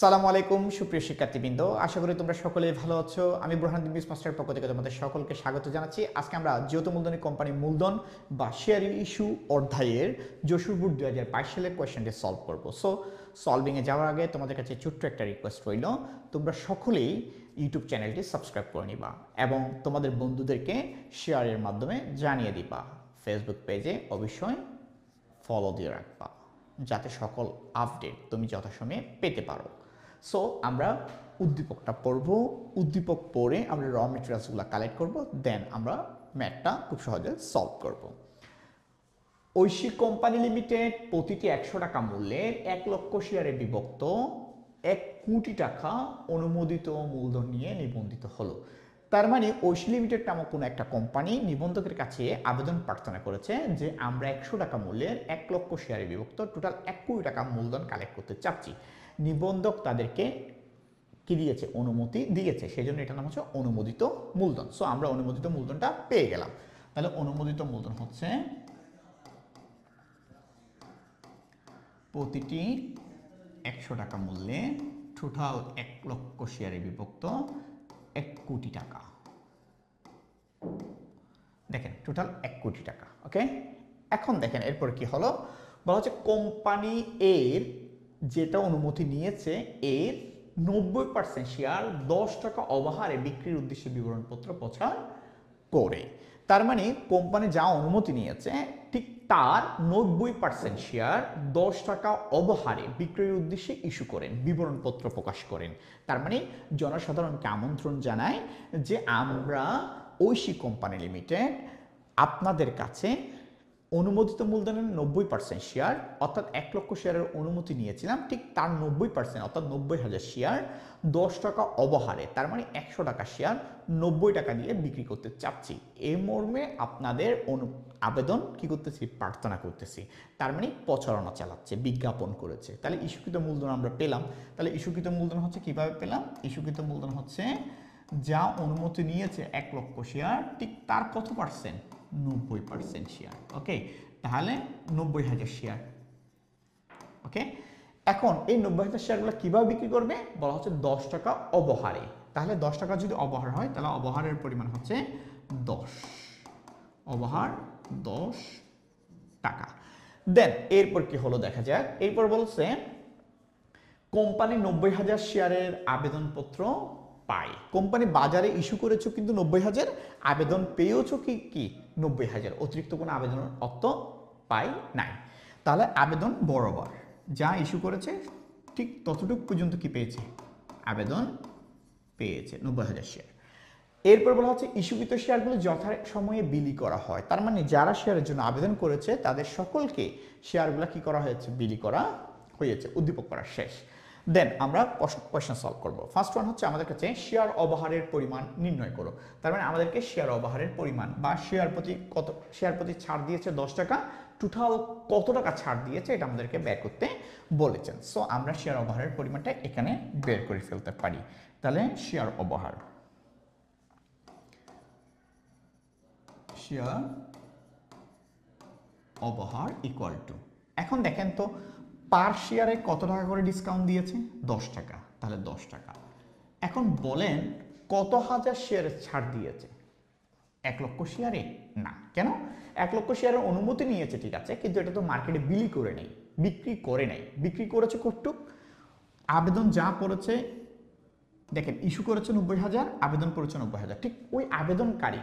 সালামু আলাইকুম, সুপ্রিয় শিক্ষার্থীবৃন্দ। আশা করি তোমরা সকলে ভালো আছো। আমি বুরহান বিস মাস্টারের পক্ষ থেকে তোমাদের সকলকে স্বাগত জানাচ্ছি। আজকে আমরা জিওত মূলধনী কোম্পানি মূলধন বা শেয়ার ইস্যু অধ্যায়ের যশোর বোর্ড দু হাজার বাইশ সালের কোয়েশ্চেনটি সলভ করব। সো সলভিংয়ে যাওয়ার আগে তোমাদের কাছে ছোট্ট একটা রিকোয়েস্ট রইল। তোমরা সকলেই ইউটিউব চ্যানেলটি সাবস্ক্রাইব করে নিবা এবং তোমাদের বন্ধুদেরকে শেয়ারের মাধ্যমে জানিয়ে দিবা। ফেসবুক পেজে অবশ্যই ফলো দিয়ে রাখবা। যাতে সকল আপডেট তুমি যথাসময়ে পেতে পারো। সো আমরা উদ্দীপকটা পড়ব। উদ্দীপক পড়ে আমরা র মেটেরিয়ালসগুলো কালেক্ট করব দেন আমরা ম্যাথটা খুব সহজে সলভ করব। ঐশী কোম্পানি লিমিটেড প্রতিটি একশো টাকা মূল্যের এক লক্ষ শেয়ারে বিভক্ত, এক কোটি টাকা অনুমোদিত মূলধন নিয়ে নিবন্ধিত হলো। তার মানে ঐশী লিমিটেড নামক কোনো একটা কোম্পানি নিবন্ধকের কাছে আবেদন প্রার্থনা করেছে যে আমরা একশো টাকা মূল্যের এক লক্ষ শেয়ারে বিভক্ত টোটাল এক কোটি টাকা মূলধন কালেক্ট করতে চাচ্ছি। নিবন্ধক তাদেরকে কি দিয়েছে? অনুমতি দিয়েছে। সেই জন্য এটার নাম হচ্ছে অনুমোদিত মূলধন। সো আমরা অনুমোদিত মূলধনটা পেয়ে গেলাম। তাহলে অনুমোদিত মূলধন হচ্ছে প্রতিটি একশো টাকা মূল্যে টোটাল এক লক্ষ শেয়ারে বিভক্ত এক কোটি টাকা। দেখেন টোটাল এক কোটি টাকা ওকে এখন দেখেন, এরপর কি হলো? বলা হচ্ছে কোম্পানি এর যেটা অনুমতি নিয়েছে এর নব্বই পার্সেন্ট শেয়ার দশ টাকা অবহারে বিক্রির উদ্দেশ্যে বিবরণপত্র প্রচার করে। তার মানে কোম্পানি যা অনুমতি নিয়েছে, ঠিক তার নব্বই পার্সেন্ট শেয়ার দশ টাকা অবহারে বিক্রয়ের উদ্দেশ্যে ইস্যু করেন, বিবরণপত্র প্রকাশ করেন। তার মানে জনসাধারণকে আমন্ত্রণ জানায় যে আমরা ঐশী কোম্পানি লিমিটেড আপনাদের কাছে অনুমোদিত মূলধনের নব্বই পার্সেন্ট শেয়ার অর্থাৎ এক লক্ষ শেয়ারের অনুমতি নিয়েছিলাম, ঠিক তার নব্বই পার্সেন্ট অর্থাৎ নব্বই হাজার শেয়ার দশ টাকা অবহারে, তার মানে একশো টাকা শেয়ার নব্বই টাকা দিয়ে বিক্রি করতে চাচ্ছি। এ মর্মে আপনাদের অনু, আবেদন কি করতেছি? প্রার্থনা করতেছি। তার মানে প্রচারণা চালাচ্ছে, বিজ্ঞাপন করেছে। তাহলে ইস্যুকৃত মূলধন আমরা পেলাম। তাহলে ইস্যুকৃত মূলধন হচ্ছে কীভাবে পেলাম? ইস্যুকৃত মূলধন হচ্ছে, যা অনুমতি নিয়েছে এক লক্ষ শেয়ার ঠিক তার কত পার্সেন্ট নব্বই পার্সেন্ট শেয়ার ওকে তাহলে নব্বই হাজার শেয়ার ওকে এখন এই নব্বই হাজার শেয়ারগুলো কীভাবে বিক্রি করবে? বলা হচ্ছে দশ টাকা অবহারে। তাহলে দশ টাকা যদি অবহার হয়, তাহলে অবহারের পরিমাণ হচ্ছে দশ। অবহার দশ টাকা। দেন এরপর কি হলো দেখা যাক। এরপর বলছে কোম্পানি নব্বই হাজার শেয়ারের আবেদনপত্র পায়। কোম্পানি বাজারে ইস্যু করেছ কিন্তু নব্বই হাজার, আবেদন পেয়েওছো কি কি? নব্বই হাজার। অতিরিক্ত কোনো আবেদনের অর্থ পাই নাই। তাহলে আবেদন বরাবর। যা ইস্যু করেছে, ঠিক ততটুকু পর্যন্ত কি পেয়েছে? আবেদন পেয়েছে, নব্বই হাজার শেয়ার এরপর বলা হচ্ছে, ইস্যুকৃত শেয়ারগুলো যথা সময়ে বিলি করা হয়। তার মানে যারা শেয়ারের জন্য আবেদন করেছে, তাদের সকলকে শেয়ারগুলো কি করা হয়েছে? বিলি করা হয়েছে, উদ্দীপক করা শেষ। দেন আমরা কোয়েশ্চেন সলভ করব। ফার্স্ট ওয়ান হচ্ছে আমাদের কাছে শেয়ার অবহারের পরিমাণ নির্ণয় করো। তার মানে আমাদেরকে শেয়ার অবহারের পরিমাণ বা শেয়ার প্রতি কত শেয়ার প্রতি ছাড় দিয়েছে দশ টাকা টোটাল কত টাকা ছাড় দিয়েছে এটা আমাদেরকে বের করতে বলেছেন। সো আমরা শেয়ার অবহারের পরিমাণটা এখানে বের করে ফেলতে পারি। তাহলে শেয়ার অবহার। শেয়ার অবহার ইকুয়াল টু এখন দেখেন তো পার শেয়ারে কত টাকা করে ডিসকাউন্ট দিয়েছে? দশ টাকা। তাহলে দশ টাকা। এখন বলেন কত হাজার শেয়ারে ছাড় দিয়েছে? এক লক্ষ শেয়ারে না। কেন? এক লক্ষ শেয়ারের অনুমতি নিয়েছে, ঠিক আছে, কিন্তু এটা তো মার্কেটে বিলি করে নেই, বিক্রি করে নেই। বিক্রি করেছে কটুক আবেদন যা করেছে দেখেন ইস্যু করেছে নব্বই হাজার, আবেদন করেছে নব্বই হাজার। ঠিক ওই আবেদনকারী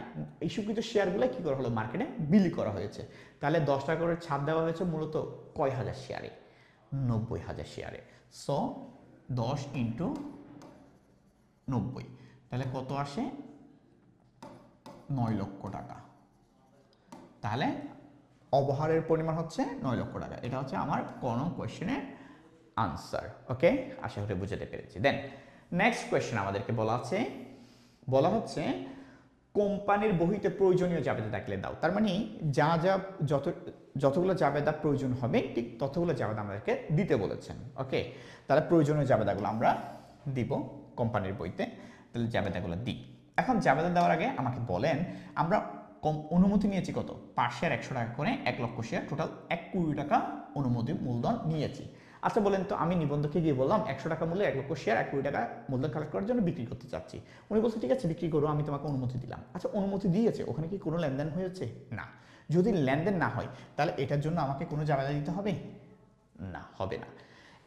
ইস্যুকৃত শেয়ারগুলো কি করা হলো? মার্কেটে বিলি করা হয়েছে। তাহলে দশ টাকা করে ছাড় দেওয়া হয়েছে মূলত কয় হাজার শেয়ারে নব্বই হাজার শেয়ারে সো দশ ইন্টু নব্বই। তাহলে কত আসে? নয় লক্ষ টাকা। তাহলে অবহারের পরিমাণ হচ্ছে নয় লক্ষ টাকা। এটা হচ্ছে আমার কোনো কোয়েশ্চেনের আনসার ওকে আশা করি বুঝাতে পেরেছি। দেন নেক্সট কোয়েশ্চেন আমাদেরকে বলা আছে। বলা হচ্ছে, কোম্পানির বহিতে প্রয়োজনীয় জাবেদা থাকলে দাও। তার মানে যা যা যত যতগুলো জাবেদা প্রয়োজন হবে, ঠিক ততগুলো জাবেদা আমাদেরকে দিতে বলেছেন। ওকে? তাহলে প্রয়োজনীয় জাবেদাগুলো আমরা দিব কোম্পানির বইতে। তাহলে জাবেদাগুলো দিই। এখন জাবেদা দেওয়ার আগে আমাকে বলেন, আমরা কম অনুমতি নিয়েছি কত? পার শেয়ার একশো টাকা করে এক লক্ষ শেয়ার টোটাল এক কোটি টাকা অনুমতি মূলধন নিয়েছি। আচ্ছা বলেন তো, আমি নিবন্ধকে গিয়ে বললাম, একশো টাকা মূল্যে এক লক্ষ শেয়ার, এক কোটি টাকা মূলধন কালেক্ট করার জন্য বিক্রি করতে চাচ্ছি। উনি বলছে, ঠিক আছে, বিক্রি করো, আমি তোমাকে অনুমতি দিলাম। আচ্ছা অনুমতি দিয়েছে? ওখানে কি কোনো লেনদেন হয়েছে? না। যদি লেনদেন না হয়, তাহলে এটার জন্য আমাকে কোনো জায়গা দিতে হবে? না হবে না।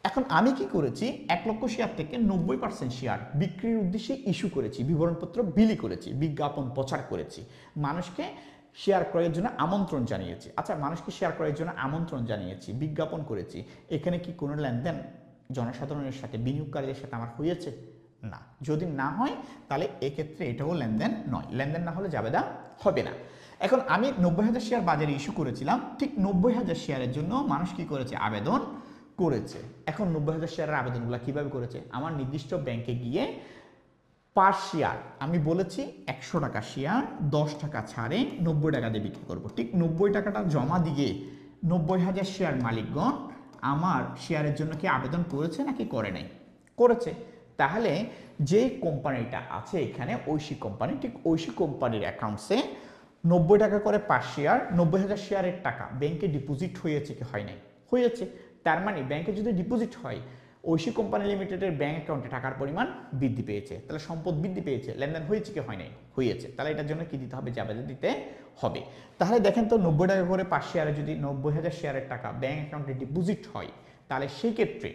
এখন আমি কি করেছি? এক লক্ষ শেয়ার থেকে নব্বই পার্সেন্ট শেয়ার বিক্রির উদ্দেশ্যে ইস্যু করেছি, বিবরণপত্র বিলি করেছি, বিজ্ঞাপন প্রচার করেছি। মানুষকে শেয়ার ক্রয়ের জন্য আমন্ত্রণ জানিয়েছি। আচ্ছা মানুষকে শেয়ার ক্রয়ের জন্য আমন্ত্রণ জানিয়েছি, বিজ্ঞাপন করেছি। এখানে কি কোনো লেনদেন জনসাধারণের সাথে, বিনিয়োগকারীদের সাথে আমার হয়েছে? না। যদি না হয়, তাহলে এক্ষেত্রে এটাও লেনদেন নয়। লেনদেন না হলে না হবে না। এখন আমি নব্বই হাজার শেয়ার বাজারে ইস্যু করেছিলাম। ঠিক নব্বই হাজার শেয়ারের জন্য মানুষ কি করেছে? আবেদন করেছে। এখন নব্বই হাজার শেয়ারের আবেদনগুলো কীভাবে করেছে? আমার নির্দিষ্ট ব্যাংকে গিয়ে পার শেয়ার আমি বলেছি একশো টাকা শেয়ার দশ টাকা ছাড়ে নব্বই টাকা দিয়ে বিক্রি করব। ঠিক নব্বই টাকাটা জমা দিয়ে নব্বই হাজার শেয়ার মালিকগণ আমার শেয়ারের জন্য কি আবেদন করেছে নাকি করে নাই? করেছে। তাহলে যে কোম্পানিটা আছে এখানে ঐশী কোম্পানি, ঠিক ঐশী কোম্পানির অ্যাকাউন্টসে নব্বই টাকা করে পার শেয়ার নব্বই হাজার শেয়ারের টাকা ব্যাংকে ডিপোজিট হয়েছে কি হয় নাই? হয়েছে। তার মানে ব্যাংকে যদি ডিপোজিট হয়, ঐশী কোম্পানি লিমিটেডের ব্যাংক অ্যাকাউন্টে টাকার পরিমাণ বৃদ্ধি পেয়েছে। তাহলে সম্পদ বৃদ্ধি পেয়েছে, লেনদেন হয়েছে কি হয় নাই? হয়েছে। তাহলে এটার জন্য কি দিতে হবে? জাবেদা দিতে হবে। তাহলে দেখেন তো নব্বই টাকা করে পাঁচ শেয়ারে যদি নব্বই হাজার শেয়ারের টাকা ব্যাংক অ্যাকাউন্টে ডিপোজিট হয়, তাহলে সেই ক্ষেত্রে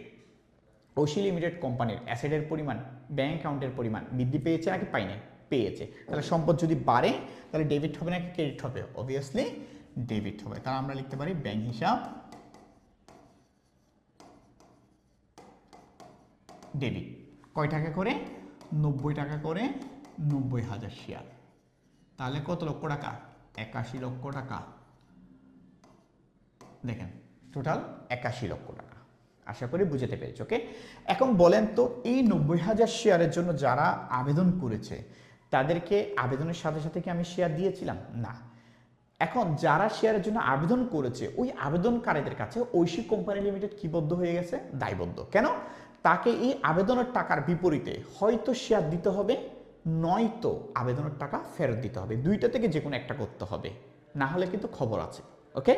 ঐশী লিমিটেড কোম্পানির অ্যাসেটের পরিমাণ ব্যাংক অ্যাকাউন্টের পরিমাণ বৃদ্ধি পেয়েছে নাকি পাইনি? পেয়েছে। তাহলে সম্পদ যদি বাড়ে, তাহলে ডেবিট হবে নাকি ক্রেডিট হবে? অবভিয়াসলি ডেবিট হবে। তাহলে আমরা লিখতে পারি ব্যাংক হিসাব ডেবিট কয় টাকা করে? নব্বই টাকা করে নব্বই হাজার শেয়ার তাহলে কত লক্ষ টাকা? একাশি লক্ষ টাকা। দেখেন টোটাল একাশি লক্ষ টাকা। আশা করি বুঝতে পেরেছি ওকে এখন বলেন তো, এই নব্বই হাজার শেয়ারের জন্য যারা আবেদন করেছে, তাদেরকে আবেদনের সাথে সাথে কি আমি শেয়ার দিয়েছিলাম? না। এখন যারা শেয়ারের জন্য আবেদন করেছে, ওই আবেদনকারীদের কাছে ঐশী কোম্পানি লিমিটেড কিবদ্ধ হয়ে গেছে, দায়বদ্ধ। কেন? তাকে এই আবেদনের টাকার বিপরীতে হয়তো শেয়ার দিতে হবে, নয়তো আবেদনের টাকা ফেরত দিতে হবে। দুইটা থেকে যে কোনো একটা করতে হবে। না হলে কিন্তু খবর আছে ওকে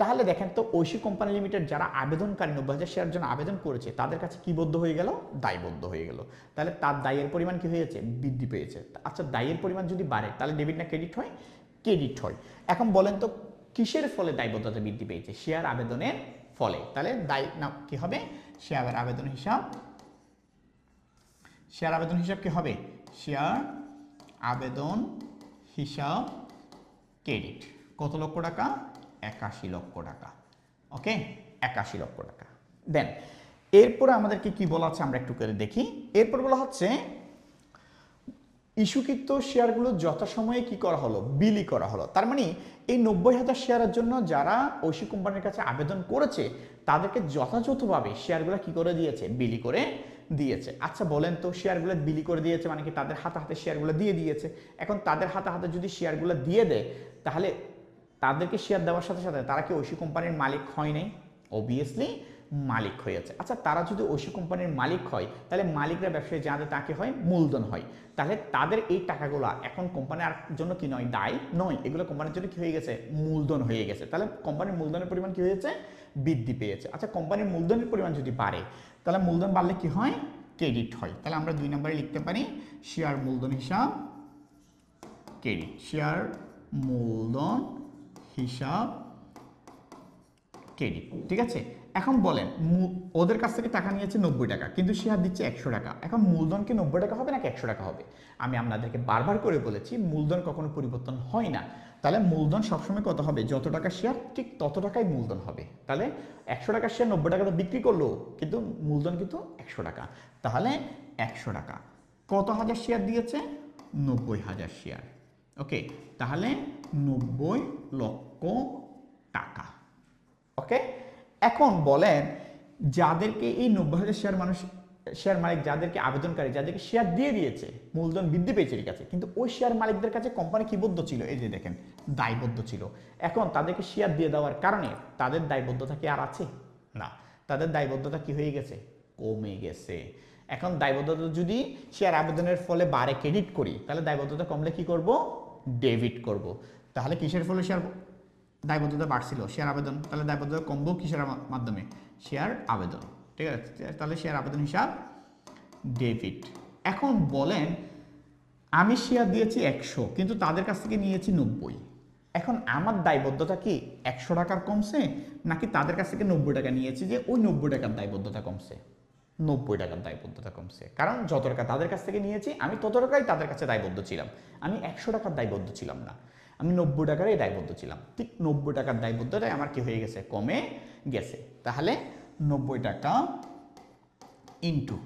তাহলে দেখেন তো ঐশী কোম্পানি লিমিটেড যারা আবেদনকারী নব্বই হাজার শেয়ার জন্য আবেদন করেছে, তাদের কাছে কিবদ্ধ হয়ে গেল? দায়বদ্ধ হয়ে গেল। তাহলে তার দায়ের পরিমাণ কি হয়েছে? বৃদ্ধি পেয়েছে। আচ্ছা দায়ের পরিমাণ যদি বাড়ে, তাহলে ডেবিট না ক্রেডিট হয়? ক্রেডিট হয়। এখন বলেন তো, কিসের ফলে দায়বদ্ধতা বৃদ্ধি পেয়েছে? শেয়ার আবেদনের ফলে। তাহলে দায়, না, কি হবে? শেয়ার আবেদন হিসাব, শেয়ার আবেদন হিসাব কি হবে? শেয়ার আবেদন হিসাব ক্রেডিট কত লক্ষ টাকা? একাশি লক্ষ টাকা ওকে একাশি লক্ষ টাকা। দেন এরপরে আমাদেরকে কি বলা আছে আমরা একটু করে দেখি। এরপর বলা হচ্ছে, ইস্যুকৃত শেয়ারগুলো যথাসময়ে কি করা হলো? বিলি করা হলো। তার মানে এই নব্বই হাজার শেয়ারের জন্য যারা ঐশী কোম্পানির কাছে আবেদন করেছে, তাদেরকে যথাযথভাবে শেয়ারগুলো কি করে দিয়েছে? বিলি করে দিয়েছে। আচ্ছা বলেন তো, শেয়ারগুলো বিলি করে দিয়েছে মানে কি তাদের হাতে হাতে শেয়ারগুলো দিয়ে দিয়েছে? এখন তাদের হাতে হাতে যদি শেয়ারগুলো দিয়ে দেয়, তাহলে তাদেরকে শেয়ার দেওয়ার সাথে সাথে তারা কি ঐশী কোম্পানির মালিক হয় নাই? অবভিয়াসলি মালিক হয়েছে আচ্ছা তারা যদি ঐশী কোম্পানির মালিক হয়, তাহলে মালিকরা ব্যবসায়ী যাদের তাকে হয়, মূলধন হয়। তাহলে তাদের এই টাকাগুলো এখন কোম্পানির জন্য কি নয়, দায় নয়। এগুলো কোম্পানির জন্য কি হয়ে গেছে? মূলধন হয়ে গেছে। তাহলে কোম্পানির মূলধনের পরিমাণ কি হয়েছে বৃদ্ধি পেয়েছে আচ্ছা কোম্পানির মূলধনের পরিমাণ যদি বাড়ে, তাহলে মূলধন বাড়লে কি হয়? ক্রেডিট হয়। তাহলে আমরা দুই নম্বরে লিখতে পারি শেয়ার মূলধন হিসাব ক্রেডিট শেয়ার মূলধন হিসাব ক্রেডিট ঠিক আছে? এখন বলেন ওদের কাছ থেকে টাকা নিয়েছে নব্বই টাকা, কিন্তু সে শেয়ার দিচ্ছে একশো টাকা। এখন মূলধন কি নব্বই টাকা হবে নাকি একশো টাকা হবে? আমি আপনাদেরকে বারবার করে বলেছি, মূলধন কখনো পরিবর্তন হয় না। তাহলে মূলধন সবসময় কত হবে? যত টাকা শেয়ার ঠিক তত টাকাই মূলধন হবে। তাহলে একশো টাকার শেয়ার নব্বই টাকা তো বিক্রি করল, কিন্তু মূলধন কিন্তু একশো টাকা। তাহলে একশো টাকা। কত হাজার শেয়ার দিয়েছে? নব্বই হাজার শেয়ার ওকে তাহলে নব্বই লক্ষ টাকা। ওকে এখন বলেন, যাদেরকে এই নব্বই হাজার শেয়ার মানুষ শেয়ার মালিক যাদেরকে আবেদনকারী, যাদেরকে শেয়ার দিয়ে দিয়েছে, মূলধন বৃদ্ধি পেয়েছে ঠিক আছে কিন্তু ওই শেয়ার মালিকদের কাছে কোম্পানি কিবদ্ধ ছিল? এই যে দেখেন, দায়বদ্ধ ছিল। এখন তাদেরকে শেয়ার দিয়ে দেওয়ার কারণে তাদের দায়বদ্ধতা কি আর আছে? না। তাদের দায়বদ্ধতা কি হয়ে গেছে? কমে গেছে। এখন দায়বদ্ধতা যদি শেয়ার আবেদনের ফলে বারে ক্রেডিট করি, তাহলে দায়বদ্ধতা কমলে কি করব? ডেবিট করব। তাহলে কিসের ফলে শেয়ার দায়বদ্ধতা বাড়ছিল শেয়ার আবেদন, তাহলে দায়বদ্ধতা কমবো কিসের মাধ্যমে? শেয়ার আবেদন, ঠিক আছে? তাহলে শেয়ার আবেদন হিসাব ডেবিট এখন বলেন, আমি শেয়ার দিয়েছি একশো, কিন্তু তাদের কাছ থেকে নিয়েছি নব্বই। এখন আমার দায়বদ্ধতা কি একশো টাকার কমছে, নাকি তাদের কাছ থেকে নব্বই টাকা নিয়েছি যে ওই নব্বই টাকার দায়বদ্ধতা কমছে? নব্বই টাকার দায়বদ্ধতা কমছে। কারণ যত টাকা তাদের কাছ থেকে নিয়েছি, আমি তত টাকাই তাদের কাছে দায়বদ্ধ ছিলাম। আমি একশো টাকার দায়বদ্ধ ছিলাম না। আমি নব্বই টাকারই দায়বদ্ধ ছিলাম। ঠিক নব্বই টাকার দায়বদ্ধটাই আমার কি হয়ে গেছে? কমে গেছে। তাহলে নব্বই টাকা ইন্টু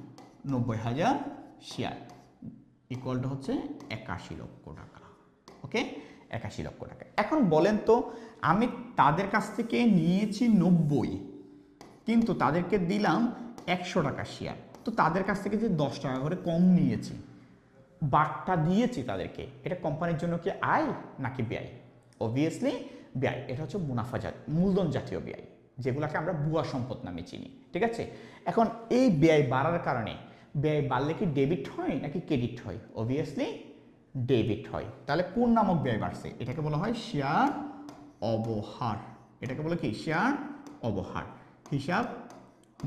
নব্বই হাজার শেয়ার ইকুয়ালটা হচ্ছে একাশি লক্ষ টাকা। ওকে একাশি লক্ষ টাকা। এখন বলেন তো, আমি তাদের কাছ থেকে নিয়েছি নব্বই, কিন্তু তাদেরকে দিলাম একশো টাকা শেয়ার তো তাদের কাছ থেকে যে দশ টাকা করে কম নিয়েছি বাটটা দিয়েছি তাদেরকে। এটা কোম্পানির জন্য কি আয় নাকি ব্যয়? অবভিয়াসলি ব্যয়। এটা হচ্ছে মুনাফা মূলধন জাতীয় ব্যয়, যেগুলোকে আমরা বুয়া সম্পদ নামে চিনি, ঠিক আছে? এখন এই ব্যয় বাড়ার কারণে ব্যয় বাড়লে কি ডেবিট হয় নাকি ক্রেডিট হয়? অবভিয়াসলি ডেবিট হয়। তাহলে কোন নামক ব্যয় বাড়ছে? এটাকে বলা হয় শেয়ার অবহার। এটাকে বলে কি? শেয়ার অবহার। হিসাব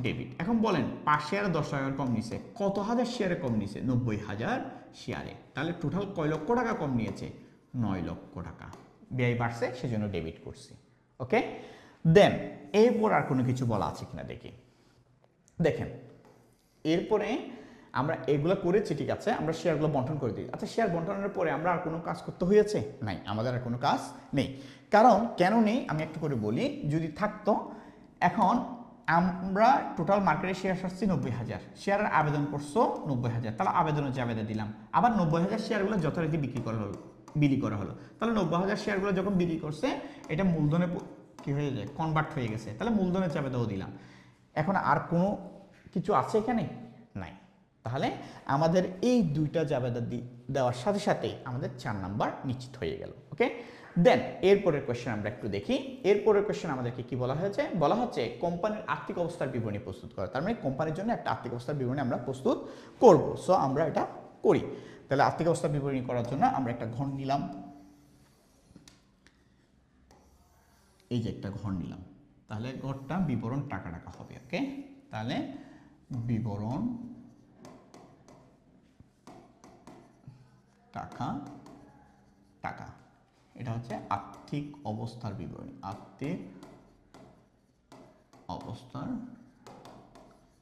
ডেবিট। এখন বলেন, পাঁচ শেয়ারে, দশ টাকার কম নিছে। কত হাজার শেয়ারে কম নিছে? নব্বই হাজার শেয়ারে। তাহলে টোটাল কয় লক্ষ টাকা কম নিয়েছে? নয় লক্ষ টাকা। ব্যয় বাড়ছে, সেজন্য ডেবিট করছি। ওকে দেন এরপর আর কোনো কিছু বলা আছে কিনা দেখি। দেখেন, এরপরে আমরা এগুলো করেছি, ঠিক আছে? আমরা শেয়ারগুলো বন্টন করে দিই। আচ্ছা শেয়ার বন্টনের পরে আমরা আর কোনো কাজ করতে হয়েছে? নাই, আমাদের আর কোনো কাজ নেই। কারণ, কেন নেই? আমি একটু করে বলি। যদি থাকতো, এখন আমরা টোটাল মার্কেটে শেয়ার আসছি নব্বই হাজার। শেয়ারের আবেদন করছ নব্বই হাজার। তাহলে আবেদনের যে আবেদন দিলাম, আবার নব্বই হাজার শেয়ারগুলো যথারীতি বিক্রি করা হলো, বিলি করা হলো। তাহলে নব্বই হাজার শেয়ারগুলো যখন বিক্রি করছে, এটা মূলধনে কী হয়ে যায়? কনভার্ট হয়ে গেছে। তাহলে মূলধনের চাপেদাও দিলাম। এখন আর কোনো কিছু আছে এখানে? নাই। তাহলে আমাদের এই দুইটা জাবেদা দেওয়ার সাথে সাথে আমাদের চার নাম্বার নিশ্চিত হয়ে গেল। ওকে দেন এরপরের কোয়েশ্চেন আমরা একটু দেখি। এরপরের কোয়েশ্চেন আমাদেরকে কি বলা হয়েছে? বলা হচ্ছে, কোম্পানির আর্থিক অবস্থার বিবরণী প্রস্তুত করা। তার মানে কোম্পানির জন্য একটা আর্থিক অবস্থার বিবরণী আমরা প্রস্তুত করব। সো আমরা এটা করি। তাহলে আর্থিক অবস্থার বিবরণী করার জন্য আমরা একটা ঘর নিলাম। এই যে একটা ঘর নিলাম। তাহলে ঘরটা বিবরণ টাকা টাকা হবে ওকে তাহলে বিবরণ টাকা টাকা। এটা হচ্ছে আর্থিক অবস্থার বিবরণী। আর্থিক অবস্থার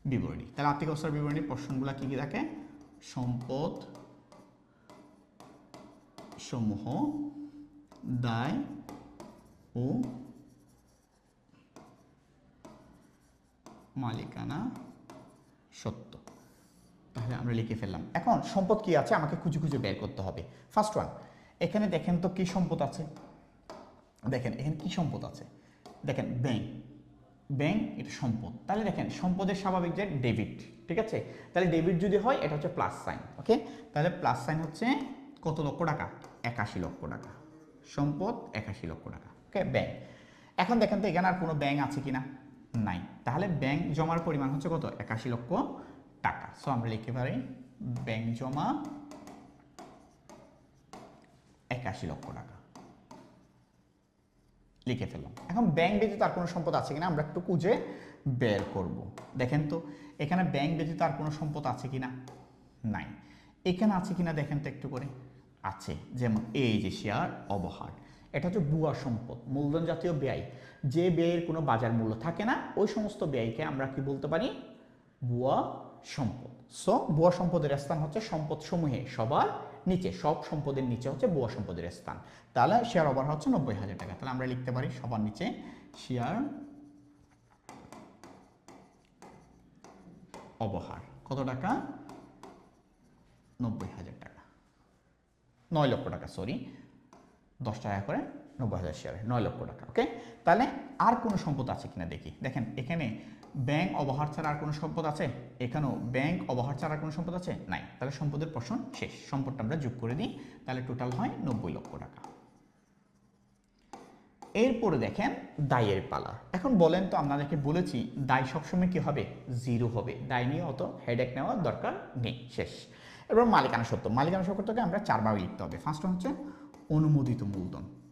বিবরণী। তাহলে আর্থিক অবস্থার বিবরণী প্রশ্নগুলো কি কি থাকে? সম্পদ সমূহ, দায় ও মালিকানা সত্য। তাহলে আমরা লিখে ফেললাম। এখন সম্পদ কি আছে? আমাকে খুঁজে খুঁজে বের করতে হবে। ফার্স্ট ওয়ান এখানে দেখেন তো কি সম্পদ আছে? দেখেন, এখানে কি সম্পদ আছে? দেখেন, ব্যাংক। ব্যাংক, এটা সম্পদ। তাহলে দেখেন, সম্পদের স্বাভাবিক যে ডেবিট, ঠিক আছে? তাহলে ডেবিট যদি হয়, এটা হচ্ছে প্লাস সাইন, ওকে? তাহলে প্লাস সাইন হচ্ছে কত লক্ষ টাকা? একাশি লক্ষ টাকা। সম্পদ, একাশি লক্ষ টাকা, ওকে? ব্যাংক। এখন দেখেন তো এখানে আর কোনো ব্যাংক আছে কিনা? নাই। তাহলে ব্যাংক জমার পরিমাণ হচ্ছে কত? একাশি লক্ষ টাকা। সো আমরা লিখতে পারি, ব্যাংক জমা একাশি লক্ষ টাকা। লিখে ফেললাম। এখন ব্যাংক ব্যতীত আর কোনো সম্পদ আছে কিনা আমরা একটু খুঁজে বের করব। দেখেন তো, এখানে ব্যাংক ব্যতীত আর কোনো সম্পদ আছে কিনা? নাই। এখানে আছে কিনা দেখেন তো একটু করে। আছে, যেমন এই যে শেয়ার অবহার। এটা হচ্ছে বুয়া সম্পদ, মূলধন জাতীয় ব্যয়। যে ব্যয়ের কোনো বাজার মূল্য থাকে না, ওই সমস্ত ব্যয়কে আমরা কি বলতে পারি? বুয়া সম্পদ। সো বুয়া সম্পদের স্থান হচ্ছে সম্পদ সমূহে সবার নিচে, সব সম্পদের নিচে হচ্ছে বুয়া সম্পদের স্থান। তাহলে শেয়ার ওভার হচ্ছে নব্বই হাজার টাকা। তাহলে আমরা লিখতে পারি সবার নিচে শেয়ার অবহার। কত টাকা? নব্বই হাজার টাকা। নয় লক্ষ টাকা সরি দশ টাকা করে নব্বই হাজার শেয়ারে নয় লক্ষ টাকা ওকে তাহলে আর কোনো সম্পদ আছে কিনা দেখি। দেখেন, এখানে ব্যাংক অবহার ছাড়া আর কোনো সম্পদ আছে? এখানেও ব্যাংক অবহার ছাড়া আর কোনো সম্পদ আছে? নাই। তাহলে সম্পদের পোষণ শেষ। সম্পদটা আমরা যোগ করে দিই, তাহলে টোটাল হয় নব্বই লক্ষ টাকা। এরপরে দেখেন দায়ের পালা। এখন বলেন তো, আপনাদেরকে বলেছি দায় সবসময় কি হবে? জিরো হবে। দায় নিয়ে অত হেডেক নেওয়ার দরকার নেই। শেষ। এবার মালিকানা সত্য। মালিকানা সত্যকে আমরা চারবার লিখতে হবে। ফার্স্ট হচ্ছে অনুমোদিত মূলধন।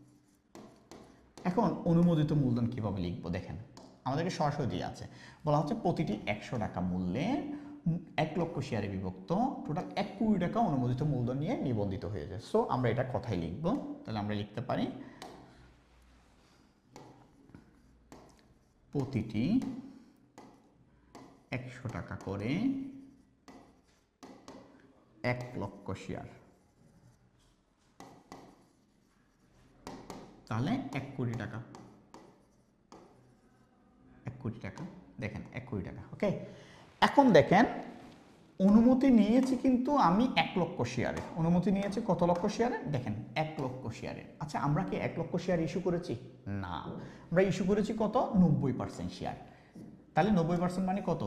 এখন অনুমোদিত মূলধন কীভাবে লিখব? দেখেন আমাদেরকে সরাসরি দিয়ে আছে। বলা হচ্ছে প্রতিটি একশো টাকা মূল্যের উম, এক লক্ষ শেয়ারে বিভক্ত। টোটাল এক কোটি টাকা অনুমোদিত মূলধন নিয়ে নিবন্ধিত হয়েছে সো আমরা এটা কথাই লিখব। তাহলে আমরা লিখতে পারি প্রতিটি একশো টাকা করে এক লক্ষ শেয়ার তাহলে এক কোটি টাকা। এক কোটি টাকা। দেখেন, এক কোটি টাকা ওকে এখন দেখেন, অনুমতি নিয়েছি কিন্তু আমি এক লক্ষ শেয়ারে অনুমতি নিয়েছি কত লক্ষ শেয়ারে দেখেন, এক লক্ষ শেয়ারে আচ্ছা আমরা কি এক লক্ষ শেয়ার ইস্যু করেছি? না। আমরা ইস্যু করেছি কত? নব্বই পার্সেন্ট শেয়ার তাহলে নব্বই পার্সেন্ট মানে কত?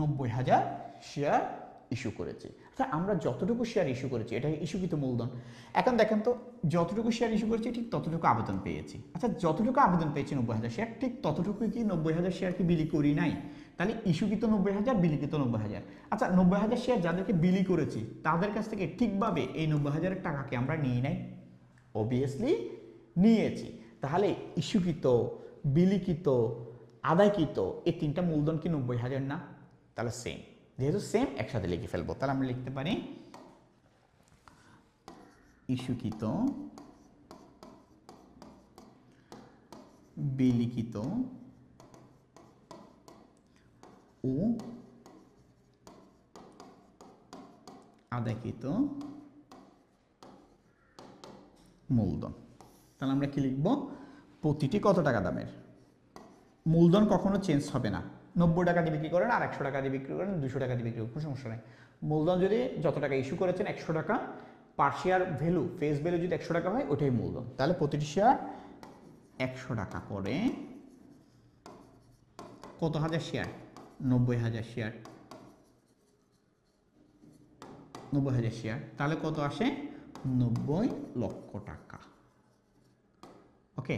নব্বই হাজার শেয়ার ইস্যু করেছি। আচ্ছা আমরা যতটুকু শেয়ার ইস্যু করেছি এটা ইস্যুকৃত মূলধন। এখন দেখেন তো, যতটুকু শেয়ার ইস্যু করেছি, ঠিক ততটুকু আবেদন পেয়েছি। আচ্ছা যতটুকু আবেদন পেয়েছি নব্বই হাজার শেয়ার ঠিক ততটুকু কি নব্বই হাজার শেয়ার কি বিলি করি নাই? তাহলে ইস্যুকৃত নব্বই হাজার বিলিকৃত নব্বই হাজার? আচ্ছা নব্বই হাজার শেয়ার যাদেরকে বিলি করেছি, তাদের কাছ থেকে ঠিকভাবে এই নব্বই হাজারের টাকাকে আমরা নিয়ে নাই? অবভিয়াসলি নিয়েছি। তাহলে ইস্যুকৃত বিলিকৃত আদায়কৃত এই তিনটা মূলধন কি নব্বই হাজার না? তাহলে সেম যেহেতু সেম একসাথে লিখে ফেলব, তাহলে আমরা লিখতে পারি ইস্যুকৃত বিলিখিত ও আদায়কৃত মূলধন। তাহলে আমরা কি লিখব? প্রতিটি কত টাকা দামের? মূলধন কখনো চেঞ্জ হবে না। নব্বই টাকা দিয়ে বিক্রি করেন আর একশো টাকা দিয়ে বিক্রি করেন দুশো টাকা দিয়ে বিক্রি করেন, কোনো সমস্যা নেই। মূলধন যদি যত টাকা ইস্যু করেছেন, একশো টাকা per share value face value যদি একশো টাকা হয় ওটাই মূলধন। তাহলে প্রতিটি শেয়ার একশো টাকা করে। কত হাজার শেয়ার নব্বই হাজার শেয়ার নব্বই হাজার শেয়ার তাহলে কত আসে? নব্বই লক্ষ টাকা। ওকে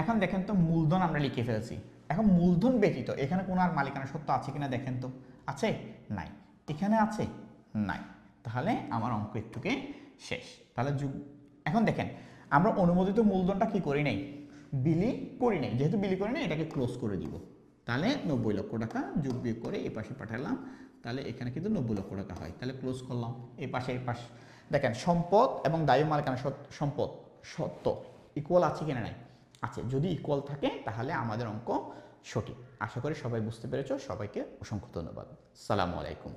এখন দেখেন তো মূলধন আমরা লিখে ফেলেছি। এখন মূলধন ব্যতীত, এখানে কোনো আর মালিকানা সত্য আছে কিনা দেখেন তো। আছে? নাই। এখানে আছে? নাই। তাহলে আমার অঙ্ক একটুকে শেষ। তাহলে যুগ এখন দেখেন, আমরা অনুমোদিত মূলধনটা কি করি নাই? বিলি করি নাই। যেহেতু বিলি করি নাই, এটাকে ক্লোজ করে দিব। তাহলে নব্বই লক্ষ টাকা যোগ বিয়োগ করে এ পাশে পাঠালাম। তাহলে এখানে কিন্তু নব্বই লক্ষ টাকা হয়। তাহলে ক্লোজ করলাম। এই পাশে এই পাশ দেখেন, সম্পদ এবং দায়ী মালিকানা সম্পদ সত্য। ইকুয়াল আছে কিনা নাই? আছে যদি ইকুয়াল থাকে, তাহলে আমাদের অঙ্ক সঠিক। আশা করি সবাই বুঝতে পেরেছ। সবাইকে অসংখ্য ধন্যবাদ। সালামু আলাইকুম।